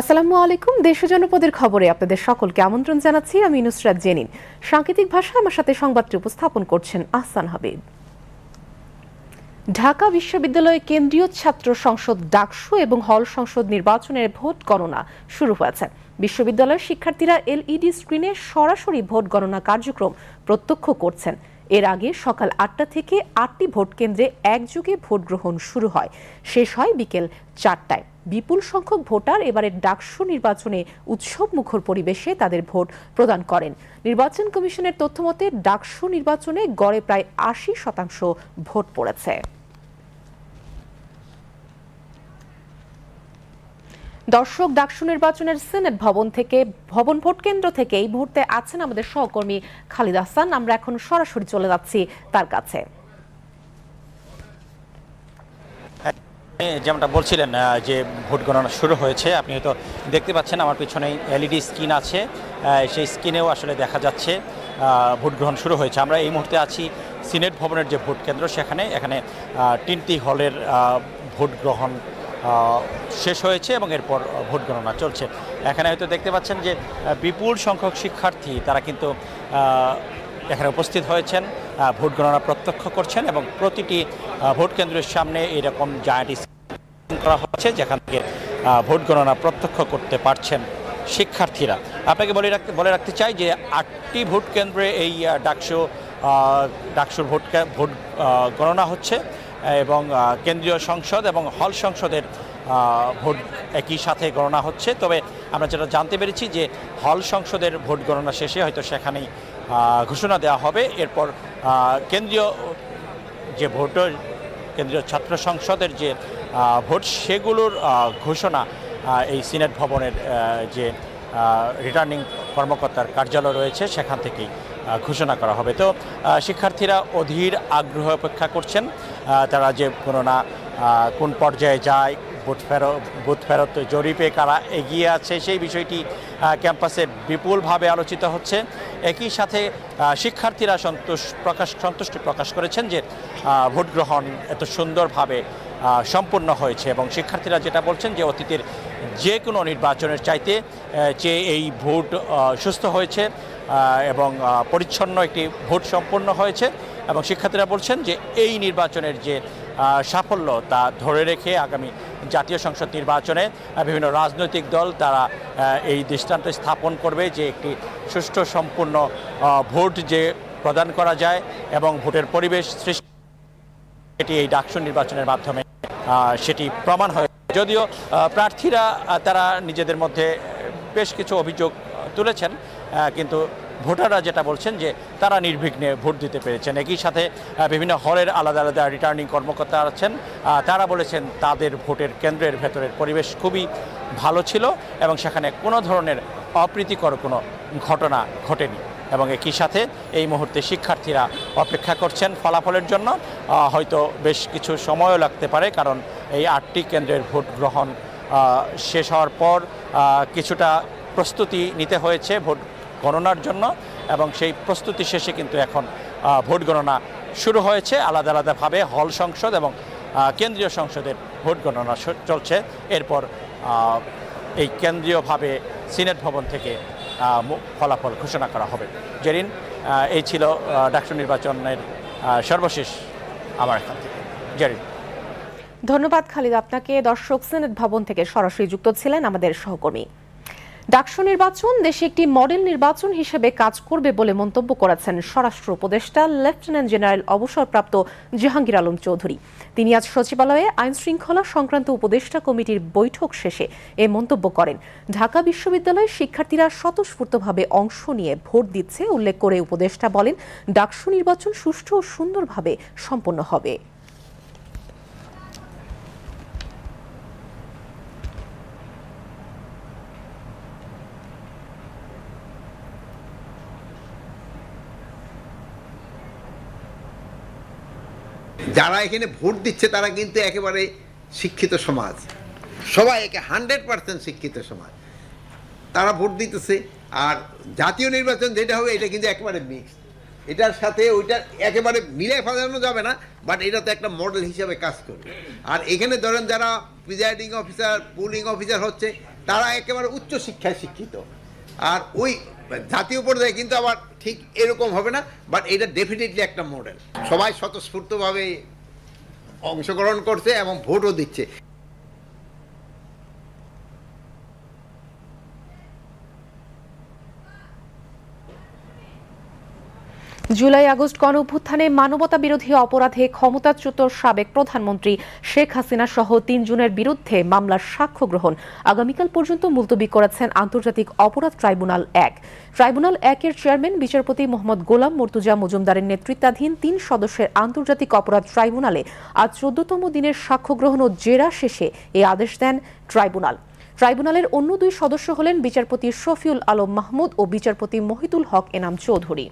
আসসালামু আলাইকুম, দেশ জনপদের খবরে আপনাদের সকলকে আমন্ত্রণ জানাচ্ছি আমি নুসরাত জেনিন। সাংকেতিক ভাষায় আমার সাথে সংবাদটি উপস্থাপন করছেন আহসান হাবিব। ঢাকা বিশ্ববিদ্যালয়ে কেন্দ্রীয় ছাত্র সংসদ ডাকসু এবং হল সংসদ নির্বাচনের ভোট গণনা শুরু হয়েছে। বিশ্ববিদ্যালয়ের শিক্ষার্থীরা এলইডি স্ক্রিনে সরাসরি ভোট গণনা কার্যক্রম প্রত্যক্ষ করছেন। এর আগে সকাল আটটা থেকে আটটি ভোট কেন্দ্রে একযোগে ভোট গ্রহণ শুরু হয়। শেষ হয় বিকেল চারটায়। বিপুল সংখ্যক ভোটার এবারের ডাকসু নির্বাচনে উৎসব মুখর পরিবেশে তাদের ভোট প্রদান করেন। নির্বাচন কমিশনের তথ্যমতে ডাকসু নির্বাচনে গড়ে প্রায় আশি শতাংশ ভোট পড়েছে। দর্শক, ডাকসু নির্বাচনের সিনেট ভবন থেকে, ভবন ভোট কেন্দ্র থেকে এই মুহূর্তে আছেন আমাদের সহকর্মী খালিদ হাসান আমরা এখন সরাসরি চলে যাচ্ছি তার কাছে। যেমনটা বলছিলেন যে ভোট গণনা শুরু হয়েছে, আপনি হয়তো দেখতে পাচ্ছেন আমার পিছনে এলইডি স্ক্রিন আছে সেই স্ক্রিনেও আসলে দেখা যাচ্ছে ভোট গ্রহণ শুরু হয়েছে। আমরা এই মুহূর্তে আছি সিনেট ভবনের যে ভোট কেন্দ্র, সেখানে, এখানে তিনটি হলের ভোট গ্রহণ শেষ হয়েছে এবং এরপর ভোট গণনা চলছে। এখানে হয়তো দেখতে পাচ্ছেন যে বিপুল সংখ্যক শিক্ষার্থী, তারা কিন্তু এখানে উপস্থিত হয়েছেন। ভোট গণনা প্রত্যক্ষ করছেন এবং প্রতিটি ভোট কেন্দ্রের সামনে এরকম জায়ান্ট করা হচ্ছে যেখান থেকে ভোট গণনা প্রত্যক্ষ করতে পারছেন শিক্ষার্থীরা। আপনাকে বলে রাখতে বলে রাখতে চাই যে আটটি ভোট কেন্দ্রে এই ডাকসু ডাকসুর ভোট ভোট গণনা হচ্ছে এবং কেন্দ্রীয় সংসদ এবং হল সংসদের ভোট একই সাথে গণনা হচ্ছে। তবে আমরা যেটা জানতে পেরেছি যে হল সংসদের ভোট গণনা শেষে হয়তো সেখানেই ঘোষণা দেওয়া হবে। এরপর কেন্দ্রীয় যে ভোটের, কেন্দ্রীয় ছাত্র সংসদের যে ভোট, সেগুলোর ঘোষণা এই সিনেট ভবনের যে রিটার্নিং কর্মকর্তার কার্যালয় রয়েছে, সেখান থেকেই ঘোষণা করা হবে। তো শিক্ষার্থীরা অধীর আগ্রহ অপেক্ষা করছেন। তারা যে কোনো না কোন পর্যায়ে যায় ভোট ফেরত বুথ ফেরত জরিপে কারা এগিয়ে আছে, সেই বিষয়টি ক্যাম্পাসে বিপুলভাবে আলোচিত হচ্ছে। একই সাথে শিক্ষার্থীরা সন্তোষ প্রকাশ, সন্তুষ্টি প্রকাশ করেছেন যে ভোট গ্রহণ এত সুন্দরভাবে সম্পূর্ণ হয়েছে এবং শিক্ষার্থীরা যেটা বলছেন যে, অতীতের যে কোনো নির্বাচনের চাইতে যে এই ভোট সুস্থ হয়েছে এবং পরিচ্ছন্ন একটি ভোট সম্পন্ন হয়েছে, এবং শিক্ষার্থীরা বলছেন যে এই নির্বাচনের যে সাফল্য তা ধরে রেখে আগামী জাতীয় সংসদ নির্বাচনে বিভিন্ন রাজনৈতিক দল তারা এই দৃষ্টান্ত স্থাপন করবে যে একটি সুষ্ঠু সম্পূর্ণ ভোট যে প্রদান করা যায় এবং ভোটের পরিবেশ সৃষ্টি এটি এই ডাকসু নির্বাচনের মাধ্যমে সেটি প্রমাণ হয় যদিও প্রার্থীরা তারা নিজেদের মধ্যে বেশ কিছু অভিযোগ তুলেছেন কিন্তু ভোটাররা যেটা বলছেন যে তারা নির্বিঘ্নে ভোট দিতে পেরেছেন। একই সাথে বিভিন্ন হলের আলাদা আলাদা রিটার্নিং কর্মকর্তা আছেন। তারা বলেছেন তাদের ভোটের কেন্দ্রের ভেতরের পরিবেশ খুবই ভালো ছিল এবং সেখানে কোনো ধরনের অপ্রীতিকর কোনো ঘটনা ঘটেনি। এবং একই সাথে এই মুহূর্তে শিক্ষার্থীরা অপেক্ষা করছেন ফলাফলের জন্য। হয়তো বেশ কিছু সময়ও লাগতে পারে, কারণ এই আটটি কেন্দ্রের ভোট গ্রহণ শেষ হওয়ার পর কিছুটা প্রস্তুতি নিতে হয়েছে ভোট গণনার জন্য এবং সেই প্রস্তুতি শেষে কিন্তু এখন ভোট গণনা শুরু হয়েছে আলাদা আলাদাভাবে হল সংসদ এবং কেন্দ্রীয় সংসদের ভোট গণনা চলছে। এরপর এই কেন্দ্রীয়ভাবে সিনেট ভবন থেকে ফলাফল ঘোষণা করা হবে। জেরিন এই ছিল ডাকসু নির্বাচনের সর্বশেষ আমার এখান থেকে। জেরিন। ধন্যবাদ, খালিদ। আপনাকে দর্শক সেনেট ভবন থেকে সরাসরি যুক্ত ছিলেন আমাদের সহকর্মী। ডাকসু নির্বাচন দেশে একটি মডেল নির্বাচন হিসেবে কাজ করবে বলে মন্তব্য করেছেন স্বরাষ্ট্র উপদেষ্টা লেফটেন্যান্ট জেনারেল অবসরপ্রাপ্ত জাহাঙ্গীর আলম চৌধুরী। তিনি আজ সচিবালয়ে আইন শৃঙ্খলা সংক্রান্ত উপদেষ্টা কমিটির বৈঠক শেষে এ মন্তব্য করেন। ঢাকা বিশ্ববিদ্যালয়ের শিক্ষার্থীরা স্বতঃস্ফূর্তভাবে অংশ নিয়ে ভোট দিচ্ছে, উল্লেখ করে উপদেষ্টা বলেন, ডাকসু নির্বাচন সুষ্ঠু ও সুন্দরভাবে সম্পন্ন হবে। যারা এখানে ভোট দিচ্ছে, তারা কিন্তু একেবারে শিক্ষিত সমাজ। সবাই একে হান্ড্রেড পার্সেন্ট শিক্ষিত সমাজ। তারা ভোট দিতেছে, আর জাতীয় নির্বাচন যেটা হবে, এটা কিন্তু একেবারে মিক্স এটার সাথে ওইটা একেবারে মিলে ফেলানো যাবে না বাট এটা তো একটা মডেল হিসাবে কাজ করবে। আর এখানে ধরেন যারা প্রিজাইডিং অফিসার পুলিং অফিসার হচ্ছে, তারা একেবারে উচ্চ শিক্ষায় শিক্ষিত। আর ওই জাতীয় পর্যায়ে কিন্তু আবার ঠিক এরকম হবে না বাট এটা ডেফিনেটলি একটা মডেল সবাই স্বতঃস্ফূর্তভাবে অংশগ্রহণ করছে এবং ভোটও দিচ্ছে। জুলাই আগস্ট গণ অভ্যুত্থানে মানবতা বিরোধী অপরাধে ক্ষমতাচ্যুত সাবেক প্রধানমন্ত্রী শেখ হাসিনা সহ তিনজনের বিরুদ্ধে মামলার সাক্ষ্য গ্রহণ। আগামীকাল পর্যন্ত মুলতবি করেছেন আন্তর্জাতিক অপরাধ ট্রাইব্যুনাল এক। ট্রাইব্যুনাল একের চেয়ারম্যান, বিচারপতি মোহাম্মদ গোলাম মর্তুজা মজুমদারের নেতৃত্বাধীন তিন সদস্যের আন্তর্জাতিক অপরাধ ট্রাইব্যুনালে আজ চোদ্দতম দিনের সাক্ষ্য গ্রহণ ও জেরা শেষে এই আদেশ দেন ট্রাইব্যুনাল। ট্রাইব্যুনালের অন্য দুই সদস্য হলেন বিচারপতি শফিউল আলম মাহমুদ ও বিচারপতি মহিতুল হক এনাম চৌধুরী।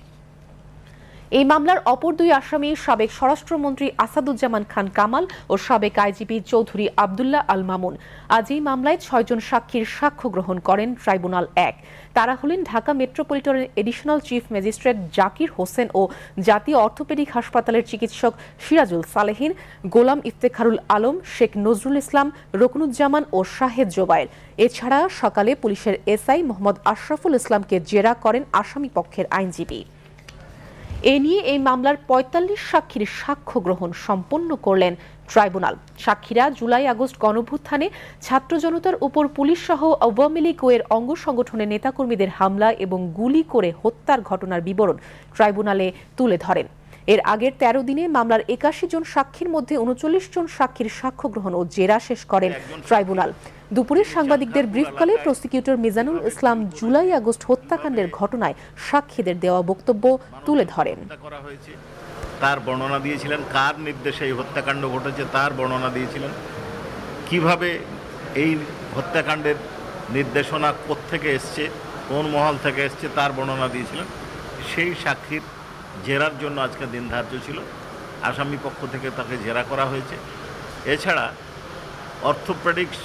এই মামলার অপর দুই আসামি সাবেক স্বরাষ্ট্রমন্ত্রী আসাদুজ্জামান খান কামাল ও সাবেক আইজিপি চৌধুরী আবদুল্লাহ আল মামুন। আজ এই মামলায় ছয়জন সাক্ষীর সাক্ষ্য গ্রহণ করেন ট্রাইব্যুনাল এক। তারা হলেন Dhaka মেট্রোপলিটনের additional chief magistrate Zakir Hossain ও জাতীয় অর্থোপেডিক হাসপাতালের চিকিৎসক সিরাজুল সালেহিন, গোলাম ইফতেখারুল আলম, শেখ নজরুল ইসলাম, রকনুজ্জামান ও শাহেদ জোবায়ের। এছাড়া সকালে পুলিশের এসআই মোহাম্মদ আশরাফুল ইসলামকে জেরা করেন আসামি পক্ষের আইনজীবী। এ নিয়ে এই মামলার ৪৫ সাক্ষীর সাক্ষ্য গ্রহণ সম্পন্ন করলেন ট্রাইব্যুনাল। সাক্ষীরা জুলাই আগস্ট গণভ্যুত্থানে ছাত্র জনতার উপর পুলিশ সহ আওয়ামী লীগ ও এর অঙ্গ সংগঠনের নেতাকর্মীদের হামলা এবং গুলি করে হত্যার ঘটনার বিবরণ ট্রাইব্যুনালে তুলে ধরেন। এর আগের ১৩ দিনে মামলার একাশি জন সাক্ষীর মধ্যে উনচল্লিশ জন সাক্ষীর সাক্ষ্য গ্রহণ ও জেরা শেষ করেন ট্রাইব্যুনাল। দুপুরে সাংবাদিকদের ব্রিফকালে prosecutor Mizanul Islam July August হত্যাকাণ্ডের ঘটনায় সাক্ষীদের দেওয়া বক্তব্য তুলে ধরেন। তার বর্ণনা দিয়েছিলেন, কার নির্দেশে এই হত্যাকাণ্ড ঘটেছে তার বর্ণনা দিয়েছিলেন। কীভাবে এই হত্যাকাণ্ডের নির্দেশনা থেকে এসছে, কোন মহল থেকে এসছে তার বর্ণনা দিয়েছিলেন। সেই সাক্ষীর জেরার জন্য আজকে দিন ধার্য ছিল। আসামি পক্ষ থেকে তাকে জেরা করা হয়েছে। এছাড়া অর্থোপেডিক্স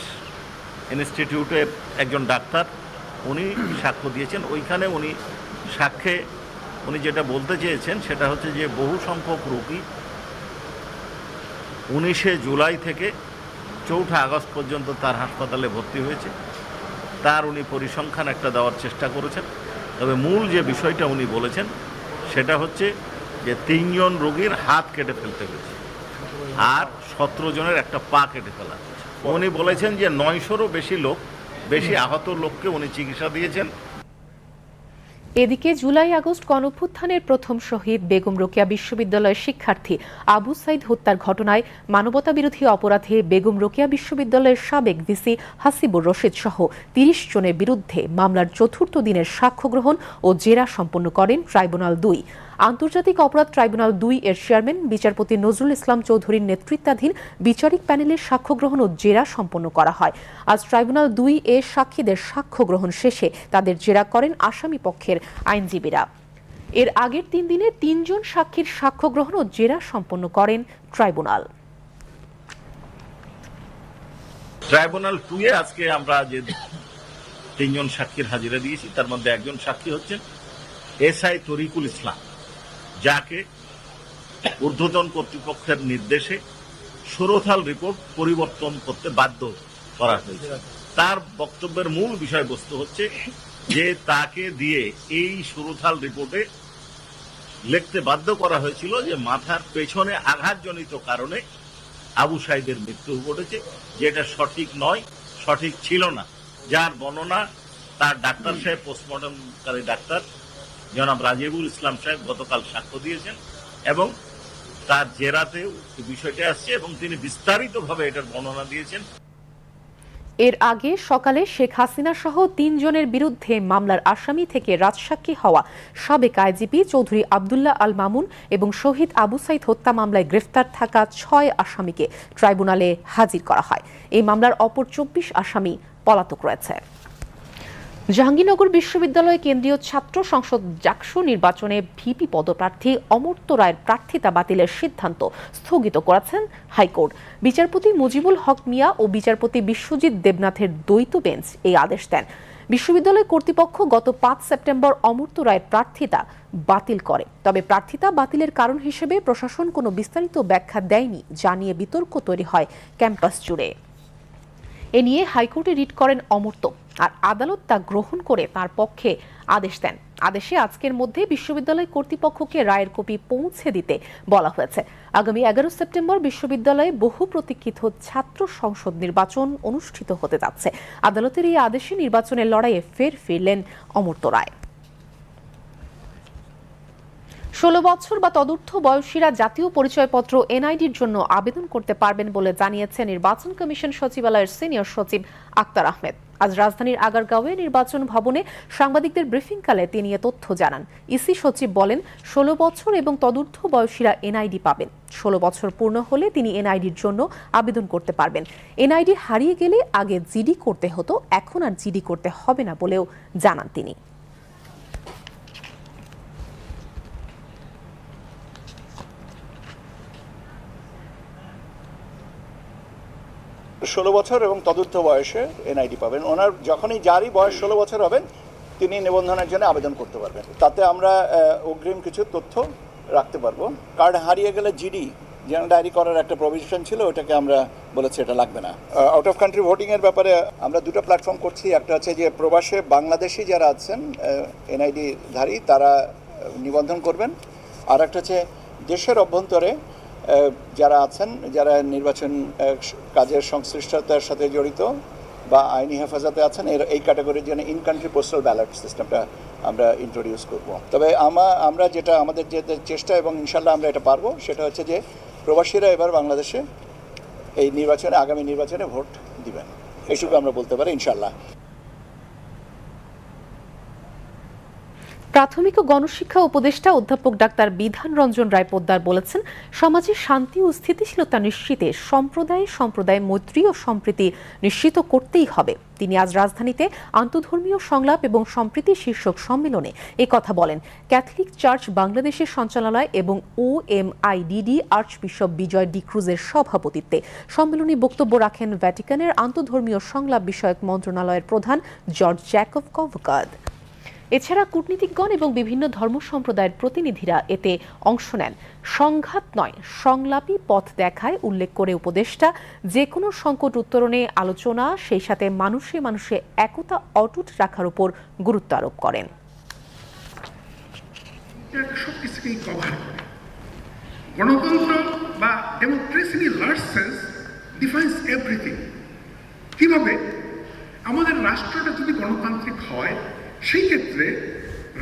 ইনস্টিটিউটের একজন ডাক্তার, উনি সাক্ষ্য দিয়েছেন। ওইখানে উনি সাক্ষ্যে, উনি যেটা বলতে চেয়েছেন সেটা হচ্ছে যে বহু সংখ্যক রোগী উনিশে জুলাই থেকে চৌঠা আগস্ট পর্যন্ত তার হাসপাতালে ভর্তি হয়েছে। তার উনি পরিসংখ্যান একটা দেওয়ার চেষ্টা করেছেন। তবে মূল যে বিষয়টা উনি বলেছেন সেটা হচ্ছে যে তিনজন রোগীর হাত কেটে ফেলতে হয়েছে। আর সতেরো জনের একটা পা কেটে ফেলা। উনি বলেছেন যে নয়শোরও বেশি লোক বেশি আহত লোককে উনি চিকিৎসা দিয়েছেন। এদিকে জুলাই আগস্ট গণঅভ্যুত্থানের প্রথম শহীদ বেগম রোকেয়া বিশ্ববিদ্যালয়ের শিক্ষার্থী আবু সাইদ হত্যার ঘটনায় মানবতা বিরোধী অপরাধে বেগম রোকেয়া বিশ্ববিদ্যালয়ের সাবেক ভিসি হাসিবুর রশিদ সহ তিরিশ জনের বিরুদ্ধে মামলার চতুর্থ দিনের সাক্ষ্য গ্রহণ ও জেরা সম্পন্ন করেন ট্রাইব্যুনাল দুই। আন্তর্জাতিক অপরাধ ট্রাইব্যুনাল দুই এর চেয়ারম্যান, বিচারপতি নজরুল ইসলাম চৌধুরীর নেতৃত্বাধীন বিচারিক প্যানেলের সাক্ষ্য গ্রহণ ও জেরা সম্পন্ন করা হয়। আজ ট্রাইব্যুনাল দুই এ সাক্ষীদের সাক্ষ্য গ্রহণ শেষে তাদের জেরা করেন আসামি পক্ষের আইনজীবীরা। এর আগের তিন দিনে তিনজন সাক্ষীর সাক্ষ্য গ্রহণ ও জেরা সম্পন্ন করেন ট্রাইব্যুনাল। ট্রাইব্যুনাল টুয়ে আজকে আমরা যে তিনজন সাক্ষীর হাজিরা দিয়েছি, তার মধ্যে একজন সাক্ষী হচ্ছেন এসআই তরিকুল ইসলাম। যাকে ঊর্ধ্বতন কর্তৃপক্ষের নির্দেশে সুরথাল রিপোর্ট পরিবর্তন করতে বাধ্য করা হয়েছে। তার বক্তব্যের মূল বিষয়বস্তু হচ্ছে যে তাকে দিয়ে এই সুরথাল রিপোর্টে লিখতে বাধ্য করা হয়েছিল যে মাথার পেছনে আঘাতজনিত কারণে আবু সাইদের মৃত্যু ঘটেছে, যেটা সঠিক নয়, সঠিক ছিল না। যার বর্ণনা তার ডাক্তার সাহেব পোস্টমর্টমকারী ডাক্তার জনাব রাজিবুল ইসলাম সাহেব গতকাল সাক্ষ্য দিয়েছেন এবং তার জেরাতেও এই বিষয়টা আসছে এবং তিনি বিস্তারিতভাবে এটার বর্ণনা দিয়েছেন। এর আগে সকালে শেখ হাসিনা সহ তিনজনের বিরুদ্ধে মামলার আসামি থেকে রাজসাক্ষী হওয়া সাবেক আইজিপি চৌধুরী আবদুল্লাহ আল মামুন এবং শহীদ আবু সাইদ হত্যা মামলায় গ্রেফতার থাকা ছয় আসামিকে ট্রাইব্যুনালে হাজির করা হয়। এই মামলার অপর চব্বিশ আসামি পলাতক রয়েছে। জাহাঙ্গীরনগর বিশ্ববিদ্যালয় কেন্দ্রীয় ছাত্র সংসদ জাকসু নির্বাচনে ভিপি পদপ্রার্থী অমর্ত্য রায়ের প্রার্থিতা বাতিলের সিদ্ধান্ত স্থগিত করেছেন হাইকোর্ট। বিচারপতি মুজিবুল হক মিয়া ও বিচারপতি বিশ্বজিৎ দেবনাথের দ্বৈত বেঞ্চ এই আদেশ দেন। বিশ্ববিদ্যালয় কর্তৃপক্ষ গত পাঁচ সেপ্টেম্বর অমর্ত্য রায়ের প্রার্থিতা বাতিল করে। তবে প্রার্থিতা বাতিলের কারণ হিসেবে প্রশাসন কোনো বিস্তারিত ব্যাখ্যা দেয়নি যা নিয়ে বিতর্ক তৈরি হয় ক্যাম্পাস জুড়ে। এ নিয়ে হাইকোর্টে রিট করেন অমর্ত আর আদালত তা গ্রহণ করে তার পক্ষে আদেশ দেন। আদেশে আজকের মধ্যে বিশ্ববিদ্যালয় কর্তৃপক্ষকে রায়ের কপি পৌঁছে দিতে বলা হয়েছে। আগামী এগারো সেপ্টেম্বর বিশ্ববিদ্যালয়ে বহু প্রতীক্ষিত ছাত্র সংসদ নির্বাচন অনুষ্ঠিত হতে যাচ্ছে। আদালতের এই আদেশে নির্বাচনের লড়াইয়ে ফের ফিরলেন অমর্ত রায়। ষোলো বছর বা তদূর্ধ্ব বয়সীরা জাতীয় পরিচয়পত্র এনআইডির জন্য আবেদন করতে পারবেন বলে জানিয়েছে নির্বাচন কমিশন সচিবালয়ের সিনিয়র সচিব আক্তার আহমেদ। আজ রাজধানীর আগারগাঁওয়ে নির্বাচন ভবনে সাংবাদিকদের ব্রিফিংকালে তিনি এ তথ্য জানান। ইসি সচিব বলেন, ষোলো বছর এবং তদূর্ধ্ব বয়সীরা এনআইডি পাবেন। ষোলো বছর পূর্ণ হলে তিনি এনআইডির জন্য আবেদন করতে পারবেন। এনআইডি হারিয়ে গেলে আগে জিডি করতে হতো, এখন আর জিডি করতে হবে না বলেও জানান তিনি। ষোলো বছর এবং তদূর্ধ্ব বয়সে এনআইডি পাবেন। ওনার যখনই যারই বয়স ষোলো বছর হবেন তিনি নিবন্ধনের জন্য আবেদন করতে পারবেন। তাতে আমরা অগ্রিম কিছু তথ্য রাখতে পারব। কার্ড হারিয়ে গেলে জিডি যেন ডায়েরি করার একটা প্রভিশন ছিল, ওটাকে আমরা বলেছি এটা লাগবে না। আউট অফ কান্ট্রি ভোটিংয়ের ব্যাপারে আমরা দুটো প্ল্যাটফর্ম করছি। একটা হচ্ছে যে প্রবাসে বাংলাদেশি যারা আছেন এনআইডি ধারী, তারা নিবন্ধন করবেন। আর একটা হচ্ছে দেশের অভ্যন্তরে যারা আছেন যারা নির্বাচন কাজের সংশ্লিষ্টতার সাথে জড়িত বা আইনি হেফাজতে আছেন এর এই ক্যাটাগরির জন্য ইন কান্ট্রি পোস্টাল ব্যালট সিস্টেমটা আমরা ইন্ট্রোডিউস করব। তবে আমা আমরা যেটা আমাদের যে চেষ্টা এবং ইনশাল্লাহ আমরা এটা পারব সেটা হচ্ছে যে প্রবাসীরা এবার বাংলাদেশে এই নির্বাচনে আগামী নির্বাচনে ভোট দিবেন। এইটুকু আমরা বলতে পারি ইনশাল্লাহ প্রাথমিক ও গণশিক্ষা উপদেষ্টা অধ্যাপক ডাক্তার বিধান রঞ্জন রায় পোদ্দার বলেছেন, সমাজে শান্তি ও স্থিতিশীলতা নিশ্চিতে সম্প্রদায় সম্প্রদায় মৈত্রী ও সম্প্রীতি নিশ্চিত করতেই হবে। তিনি আজ রাজধানীতে আন্তধর্মীয় সংলাপ এবং সম্প্রীতি শীর্ষক সম্মেলনে এ কথা বলেন। ক্যাথলিক চার্চ বাংলাদেশের সঞ্চালনালয় এবং O M I DD archbishop Bijoy ডিক্রুজের সভাপতিত্বে। সম্মেলনে বক্তব্য রাখেন ভ্যাটিকানের আন্তধর্মীয় সংলাপ বিষয়ক মন্ত্রণালয়ের প্রধান জর্জ জ্যাকব কভকাদ। এছাড়া কূটনীতিকগণ এবং বিভিন্ন ধর্ম সম্প্রদায়ের প্রতিনিধিরা এতে অংশ নেন। সংঘাত নয়, সংলাপী পথ দেখায়, উল্লেখ করে উপদেষ্টা। যে কোনো সংকট উত্তরণে আলোচনা, সেই সাথে মানুষে মানুষে একতা অটুট রাখার উপর গুরুত্ব আরোপ করেন। গণতন্ত্র বা democracy large sense defines everything কীভাবে? আমাদের রাষ্ট্রটা যদি গণতান্ত্রিক হয় সেই ক্ষেত্রে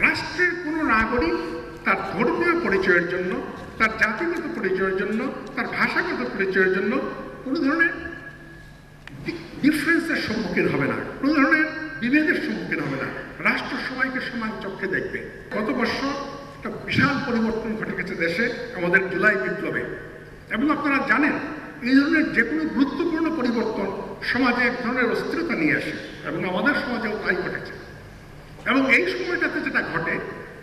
রাষ্ট্রের কোনো নাগরিক তার ধর্মীয় পরিচয়ের জন্য, তার জাতিগত পরিচয়ের জন্য, তার ভাষাগত পরিচয়ের জন্য কোনো ধরনের ডিফারেন্সের সম্মুখীন হবে না, কোনো ধরনের বিভেদের সম্মুখীন হবে না। রাষ্ট্র সবাইকে সমান চক্ষে দেখবে। গত বছর একটা বিশাল পরিবর্তন ঘটে গেছে দেশে, আমাদের জুলাই বিপ্লবে। এবং আপনারা জানেন, এই ধরনের যে কোনো গুরুত্বপূর্ণ পরিবর্তন সমাজে এক ধরনের অস্থিরতা নিয়ে আসে, এবং আমাদের সমাজেও তাই ঘটেছে। এবং এই সময়টাতে যেটা ঘটে,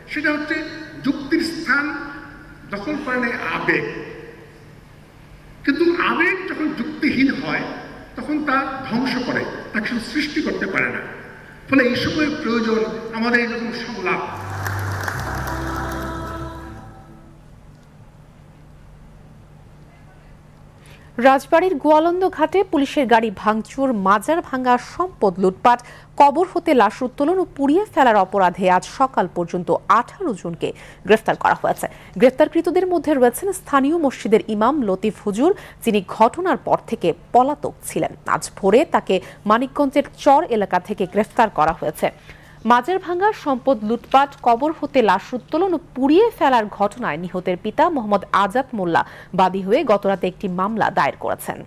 সেটা হচ্ছে যুক্তির স্থান দখল করে নেয় আবেগ। কিন্তু আবেগ যখন যুক্তিহীন হয়, তখন তা ধ্বংস করে, তাকে সৃষ্টি করতে পারে না। ফলে এই সময়ের প্রয়োজন আমাদের এরকম সংলাপ। রাজবাড়ীর গোয়ালন্দ ঘাটে পুলিশের গাড়ি ভাঙচুর, মাজার ভাঙা, সম্পদ লুটপাট, কবর হতে লাশ উত্তোলন ও পুড়িয়ে ফেলার অপরাধে আজ সকাল পর্যন্ত আঠারো জনকে গ্রেফতার করা হয়েছে। গ্রেফতারকৃতদের মধ্যে রয়েছেন স্থানীয় মসজিদের ইমাম লতিফ হুজুর, যিনি ঘটনার পর থেকে পলাতক ছিলেন। আজ ভোরে তাকে মানিকগঞ্জের চর এলাকা থেকে গ্রেফতার করা হয়েছে। মাজার ভাঙা সম্পদ লুটপাট, কবর হতে লাশ উত্তোলন ও পুড়িয়ে ফেলার ঘটনায় নিহতের পিতা মোহাম্মদ আজাদ মোল্লা বাদী হয়ে গতরাতে একটি মামলা দায়ের করেছেন।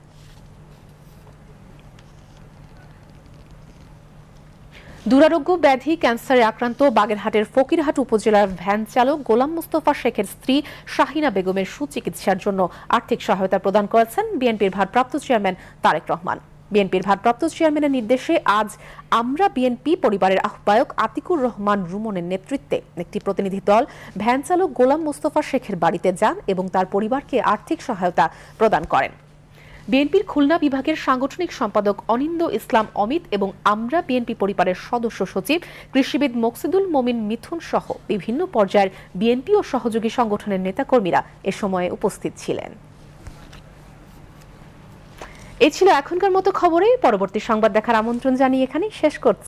দুরারোগ্য ব্যাধি, ক্যান্সারে আক্রান্ত, বাগেরহাটের ফকিরহাট উপজেলার ভ্যান চালক গোলাম মুস্তফা শেখের স্ত্রী শাহিনা বেগমের সুচিকিৎসার জন্য আর্থিক সহায়তা প্রদান করেছেন বিএনপির ভারপ্রাপ্ত চেয়ারম্যান তারেক রহমান। বিএনপির ভারপ্রাপ্ত চেয়ারম্যানের নির্দেশে আজ আমরা বিএনপি পরিবারের আহ্বায়ক আতিকুর রহমান রুমনের নেতৃত্বে একটি প্রতিনিধি দল, ভ্যান চালক গোলাম মোস্তফা শেখের বাড়িতে যান এবং তার পরিবারকে আর্থিক সহায়তা প্রদান করেন। বিএনপির খুলনা বিভাগের সাংগঠনিক সম্পাদক অনিন্দ ইসলাম অমিত এবং আমরা বিএনপি পরিবারের সদস্য সচিব কৃষিবিদ মকসিদুল মমিন মিথুন সহ বিভিন্ন পর্যায়ের বিএনপি ও সহযোগী সংগঠনের নেতাকর্মীরা এ সময়ে উপস্থিত ছিলেন। এই ছিল এখনকার মতো খবরে পরবর্তী সংবাদ দেখার আমন্ত্রণ জানিয়ে এখানেই শেষ করছি।